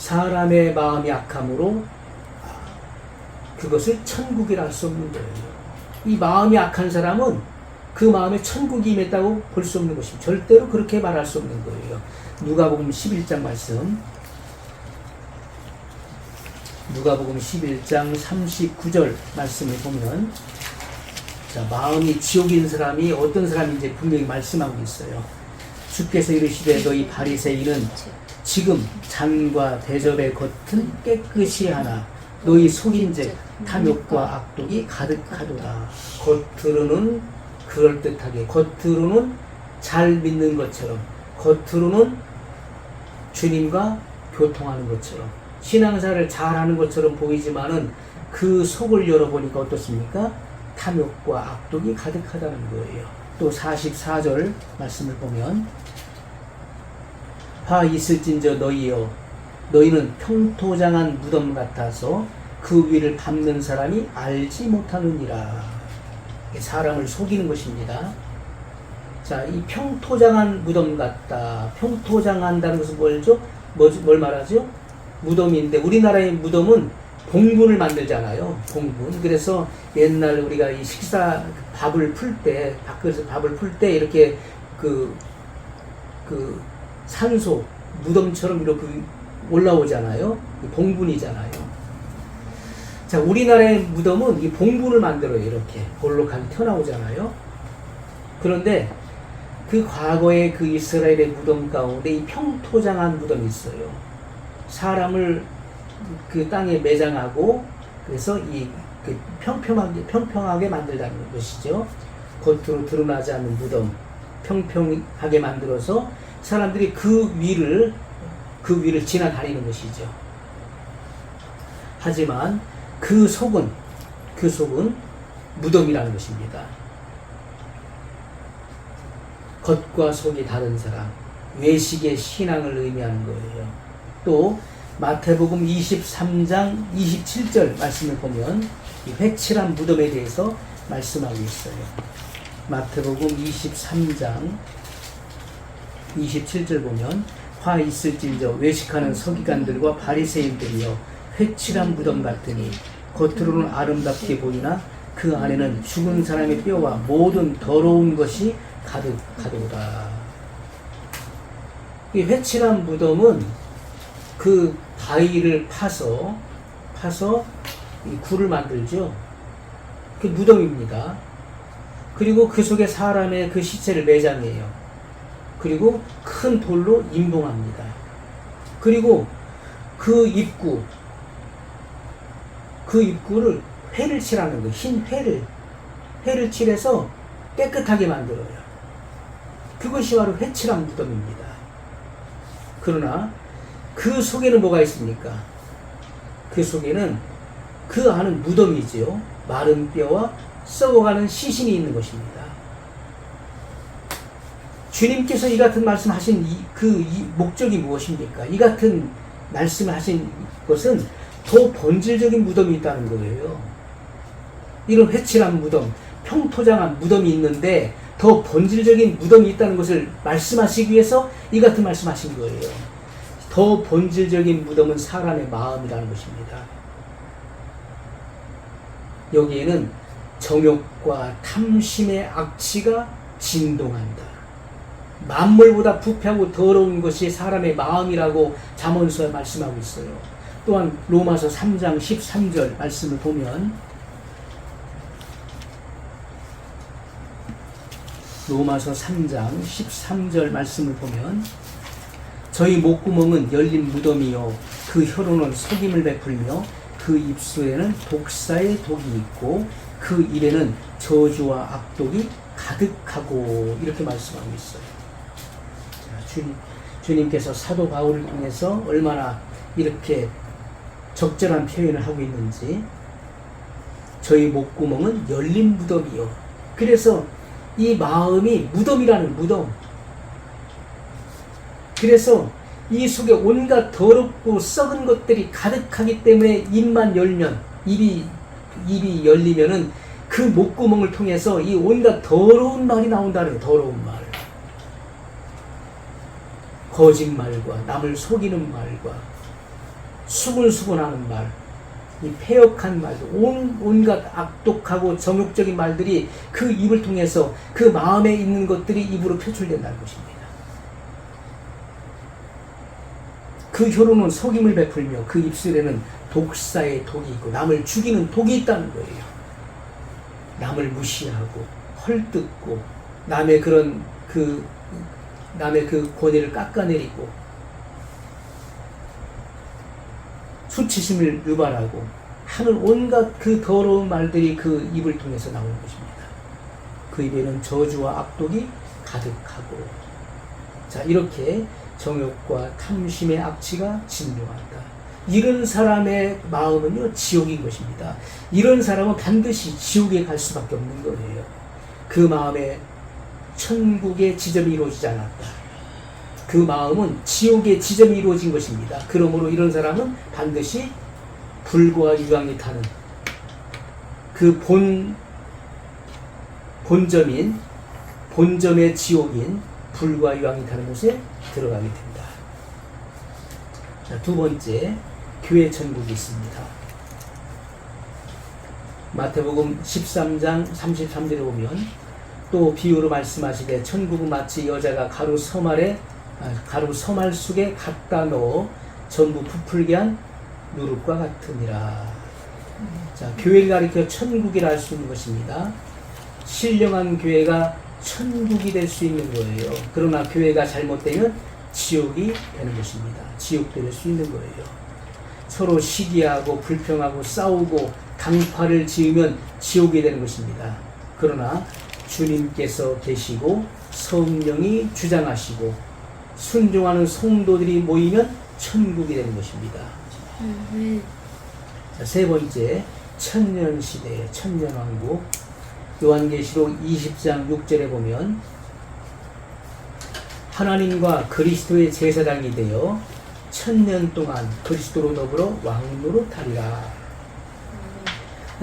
사람의 마음이 악함으로 그것을 천국이라 할 수 없는 거예요. 이 마음이 악한 사람은 그 마음에 천국이 임했다고 볼 수 없는 것입니다. 절대로 그렇게 말할 수 없는 거예요. 누가복음 11장 말씀. 누가복음 11장 39절 말씀을 보면 자, 마음이 지옥인 사람이 어떤 사람인지 분명히 말씀하고 있어요. 주께서 이르시되 너희 바리새인은 지금 잔과 대접의 겉은 깨끗이 하나 너희 속인즉 탐욕과 악독이 가득하도다. 겉으로는 그럴듯하게 겉으로는 잘 믿는 것처럼 겉으로는 주님과 교통하는 것처럼 신앙사를 잘하는 것처럼 보이지만은 그 속을 열어보니까 어떻습니까? 탐욕과 악독이 가득하다는 거예요. 또 44절 말씀을 보면 화 있을진저 너희여 너희는 평토장한 무덤 같아서 그 위를 밟는 사람이 알지 못하느니라. 사람을 속이는 것입니다. 자, 이 평토장한 무덤 같다. 평토장한다는 것은 뭘죠? 뭐, 뭘 말하죠? 무덤인데 우리나라의 무덤은 봉분을 만들잖아요. 봉분. 그래서 옛날 우리가 이 식사 밥을 풀 때, 밖에서 밥을 풀 때 이렇게 그, 그 산소, 무덤처럼 이렇게 올라오잖아요. 이 봉분이잖아요. 자, 우리나라의 무덤은 이 봉분을 만들어요. 이렇게 볼록하게 튀어나오잖아요. 그런데 그 과거의 그 이스라엘의 무덤 가운데 이 평토장한 무덤이 있어요. 사람을 그 땅에 매장하고 그래서 이 그 평평하게 평평하게 만들다는 것이죠. 겉으로 드러나지 않는 무덤 평평하게 만들어서 사람들이 그 위를 그 위를 지나다니는 것이죠. 하지만 그 속은 그 속은 무덤이라는 것입니다. 겉과 속이 다른 사람, 외식의 신앙을 의미하는 거예요. 또 마태복음 23장 27절 말씀을 보면 이 회칠한 무덤에 대해서 말씀하고 있어요. 마태복음 23장 27절 보면 화 있을진저 외식하는 서기관들과 바리새인들이여 회칠한 무덤 같으니 겉으로는 아름답게 보이나 그 안에는 죽은 사람의 뼈와 모든 더러운 것이 가득하도다. 이 회칠한 무덤은 그 바위를 파서 파서 이 굴을 만들죠. 그 무덤입니다. 그리고 그 속에 사람의 그 시체를 매장해요. 그리고 큰 돌로 임봉합니다. 그리고 그 입구, 그 입구를 회를 칠하는 거예요. 흰 회를. 회를 칠해서 깨끗하게 만들어요. 그것이 바로 회칠한 무덤입니다. 그러나 그 속에는 뭐가 있습니까? 그 속에는 그 안은 무덤이지요. 마른 뼈와 썩어가는 시신이 있는 것입니다. 주님께서 이 같은 말씀 하신 이, 그 이 목적이 무엇입니까? 이 같은 말씀을 하신 것은 더 본질적인 무덤이 있다는 거예요. 이런 회칠한 무덤, 평토장한 무덤이 있는데 더 본질적인 무덤이 있다는 것을 말씀하시기 위해서 이 같은 말씀하신 거예요. 더 본질적인 무덤은 사람의 마음이라는 것입니다. 여기에는 정욕과 탐심의 악취가 진동한다. 만물보다 부패하고 더러운 것이 사람의 마음이라고 잠언서에 말씀하고 있어요. 또한 로마서 3장 13절 말씀을 보면 로마서 3장 13절 말씀을 보면 저희 목구멍은 열린 무덤이요 그 혀로는 속임을 베풀며 그 입술에는 독사의 독이 있고 그 입에는 저주와 악독이 가득하고 이렇게 말씀하고 있어요. 자, 주님, 주님께서 사도 바울을 통해서 얼마나 이렇게 적절한 표현을 하고 있는지 저희 목구멍은 열린 무덤이요. 그래서 이 마음이 무덤이라는 무덤. 그래서 이 속에 온갖 더럽고 썩은 것들이 가득하기 때문에 입만 열면 입이 입이 열리면은 그 목구멍을 통해서 이 온갖 더러운 말이 나온다는. 더러운 말. 거짓말과 남을 속이는 말과 수군수군하는 말, 이 폐역한 말들, 온, 온갖 악독하고 정욕적인 말들이 그 입을 통해서 그 마음에 있는 것들이 입으로 표출된다는 것입니다. 그 혀로는 속임을 베풀며 그 입술에는 독사의 독이 있고 남을 죽이는 독이 있다는 거예요. 남을 무시하고 헐뜯고 남의 그런 그 남의 그 권위를 깎아내리고 수치심을 유발하고 하는 온갖 그 더러운 말들이 그 입을 통해서 나오는 것입니다. 그 입에는 저주와 악독이 가득하고 자 이렇게 정욕과 탐심의 악취가 진동한다. 이런 사람의 마음은요 지옥인 것입니다. 이런 사람은 반드시 지옥에 갈 수밖에 없는 거예요. 그 마음에 천국의 지점이 이루어지지 않았다. 그 마음은 지옥의 지점이 이루어진 것입니다. 그러므로 이런 사람은 반드시 불과 유황이 타는 그 본 본점인 본점의 지옥인 불과 유황이 타는 곳에 들어가게 된다. 자, 두 번째 교회 천국이 있습니다. 마태복음 13장 33절에 보면 또 비유로 말씀하시되 천국은 마치 여자가 가루 서말에 아, 가루 서말 속에 갖다 넣어 전부 부풀게 한 누룩과 같으니라. 자, 교회를 가리켜 천국이라 할 수 있는 것입니다. 신령한 교회가 천국이 될 수 있는 거예요. 그러나 교회가 잘못되면 지옥이 되는 것입니다. 지옥 될 수 있는 거예요. 서로 시기하고 불평하고 싸우고 강파를 지으면 지옥이 되는 것입니다. 그러나 주님께서 계시고 성령이 주장하시고 순종하는 성도들이 모이면 천국이 되는 것입니다. 자, 세 번째 천년 시대 천년 왕국 요한계시록 20장 6절에 보면 하나님과 그리스도의 제사장이 되어 천년 동안 그리스도로 더불어 왕으로 타리라.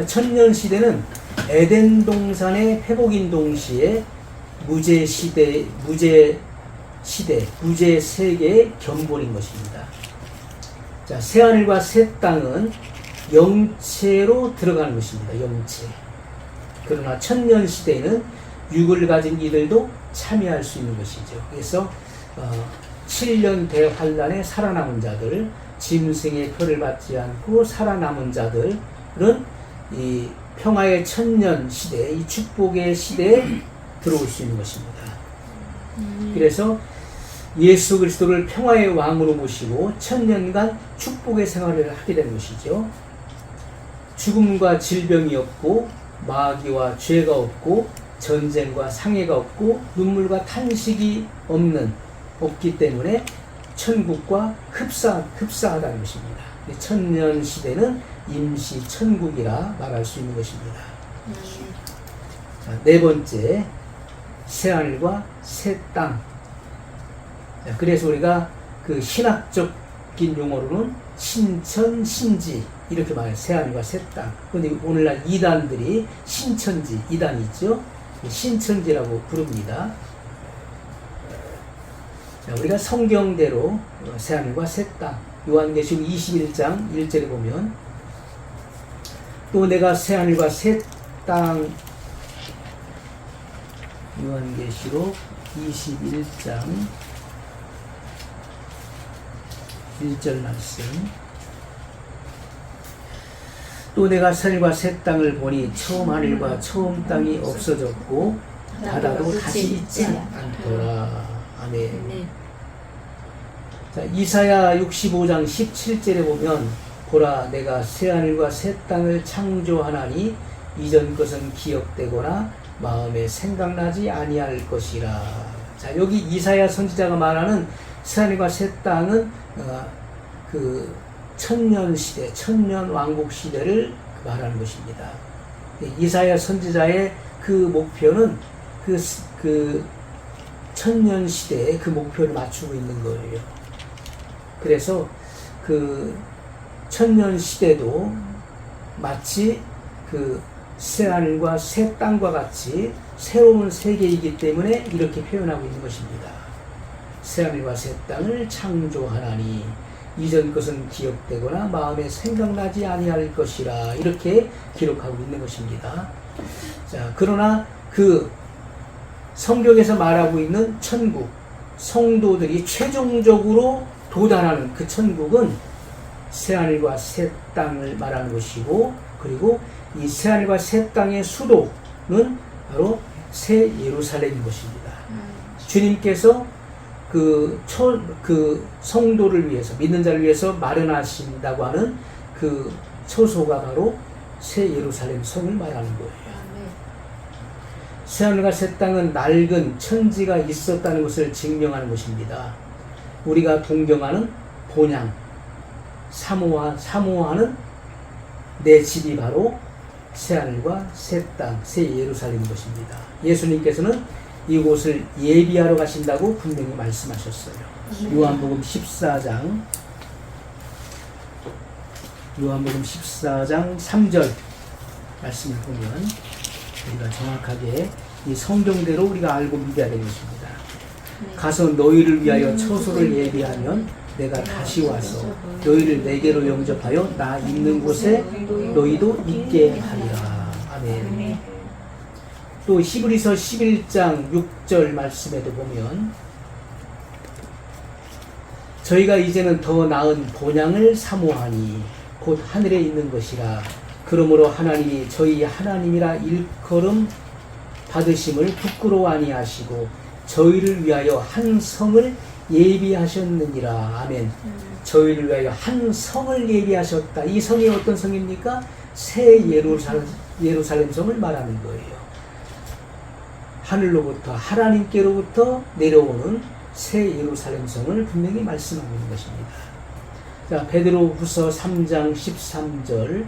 천년 시대는 에덴 동산의 회복인 동시에 무제 시대 무제 시대 무제 세계의 견본인 것입니다. 자, 새 하늘과 새 땅은 영체로 들어가는 것입니다. 영체. 그러나 천년 시대에는 육을 가진 이들도 참여할 수 있는 것이죠. 그래서 어, 7년 대환란에 살아남은 자들, 짐승의 표를 받지 않고 살아남은 자들은 이 평화의 천년 시대, 이 축복의 시대에 들어올 수 있는 것입니다. 그래서 예수 그리스도를 평화의 왕으로 모시고 천년간 축복의 생활을 하게 된 것이죠. 죽음과 질병이 없고 마귀와 죄가 없고 전쟁과 상해가 없고 눈물과 탄식이 없는 없기 때문에 천국과 흡사 흡사하다는 것입니다. 천년 시대는 임시 천국이라 말할 수 있는 것입니다. 자, 네 번째 새 하늘과 새 땅. 자, 그래서 우리가 그 신학적인 용어로는 신천 신지 이렇게 말해요. 새 하늘과 새 땅. 그런데 오늘날 이단들이 신천지 이단이 있죠. 신천지라고 부릅니다. 자, 우리가 성경대로 새 하늘과 새 땅. 요한계시록 21장 1절에 보면 또 내가 새 하늘과 새 땅 요한계시록 21장 1절 말씀 또 내가 하늘과 새 땅을 보니 처음 하늘과 처음 땅이 없어졌고 바다도 다시 있지 않더라 아멘 아멘. 자, 이사야 65장 17절에 보면 보라 내가 새 하늘과 새 땅을 창조하나니 이전 것은 기억되거나 마음에 생각나지 아니할 것이라. 자 여기 이사야 선지자가 말하는 새 하늘과 새 땅은 어, 그 천년 시대, 천년 왕국 시대를 말하는 것입니다. 이사야 선지자의 그 목표는 그, 스- 그 천년 시대의 그 목표를 맞추고 있는 거예요. 그래서 그 천년 시대도 마치 그 새하늘과 새 땅과 같이 새로운 세계이기 때문에 이렇게 표현하고 있는 것입니다. 새하늘과 새 땅을 창조하나니 이전 것은 기억되거나 마음에 생각나지 아니할 것이라 이렇게 기록하고 있는 것입니다. 자, 그러나 그 성경에서 말하고 있는 천국, 성도들이 최종적으로 도달하는 그 천국은 새하늘과 새 땅을 말하는 것이고 그리고 이 새하늘과 새 땅의 수도는 바로 새 예루살렘인 것입니다. 주님께서 그, 처, 그 성도를 위해서 믿는 자를 위해서 마련하신다고 하는 그 처소가 바로 새 예루살렘 성을 말하는 거예요. 새 하늘과 새 땅은 낡은 천지가 있었다는 것을 증명하는 것입니다. 우리가 동경하는 본향, 사모하, 사모하는 내 집이 바로 새 하늘과 새 땅, 새 예루살렘인 것입니다. 예수님께서는 이곳을 예비하러 가신다고 분명히 말씀하셨어요. 요한복음 14장 요한복음 14장 3절 말씀을 보면 우리가 정확하게 이 성경대로 우리가 알고 믿어야 되는 것입니다. 가서 너희를 위하여 처소를 예비하면 내가 다시 와서 너희를 내게로 영접하여 나 있는 곳에 너희도 있게 하리라. 아멘. 또 히브리서 11장 6절 말씀에도 보면 저희가 이제는 더 나은 본향을 사모하니 곧 하늘에 있는 것이라. 그러므로 하나님이 저희 하나님이라 일컬음 받으심을 부끄러워 아니하시고 저희를 위하여 한 성을 예비하셨느니라. 아멘. 저희를 위하여 한 성을 예비하셨다. 이 성이 어떤 성입니까? 새 예루살렘, 예루살렘 성을 말하는 거예요 하늘로부터 하나님께로부터 내려오는 새 예루살렘 성을 분명히 말씀하고 있는 것입니다. 자, 베드로 후서 3장 13절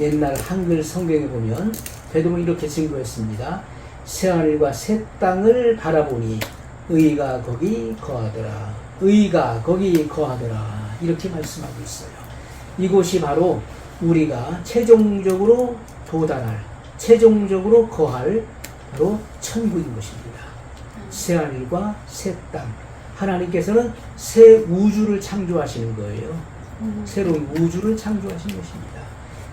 옛날 한글 성경에 보면 베드로는 이렇게 증거했습니다. 새 하늘과 새 땅을 바라보니 의가 거기 거하더라. 의가 거기 거하더라. 이렇게 말씀하고 있어요. 이곳이 바로 우리가 최종적으로 도달할, 최종적으로 거할 바로 천국인 것입니다. 새 하늘과 새 땅. 하나님께서는 새 우주를 창조하시는 거예요. 새로운 우주를 창조하신 것입니다.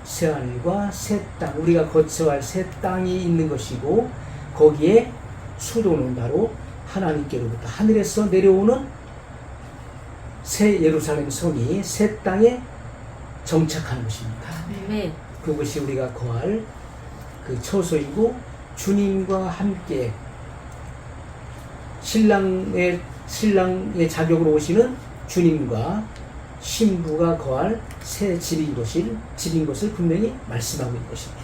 새 하늘과 새 땅. 우리가 거처할 새 땅이 있는 것이고 거기에 수도는 바로 하나님께로부터 하늘에서 내려오는 새 예루살렘 성이 새 땅에 정착한 것입니다. 네. 그것이 우리가 거할 그 처소이고 주님과 함께 신랑의 신랑의 자격으로 오시는 주님과 신부가 거할 새 집인 것을 집인 것을 분명히 말씀하고 있는 것입니다.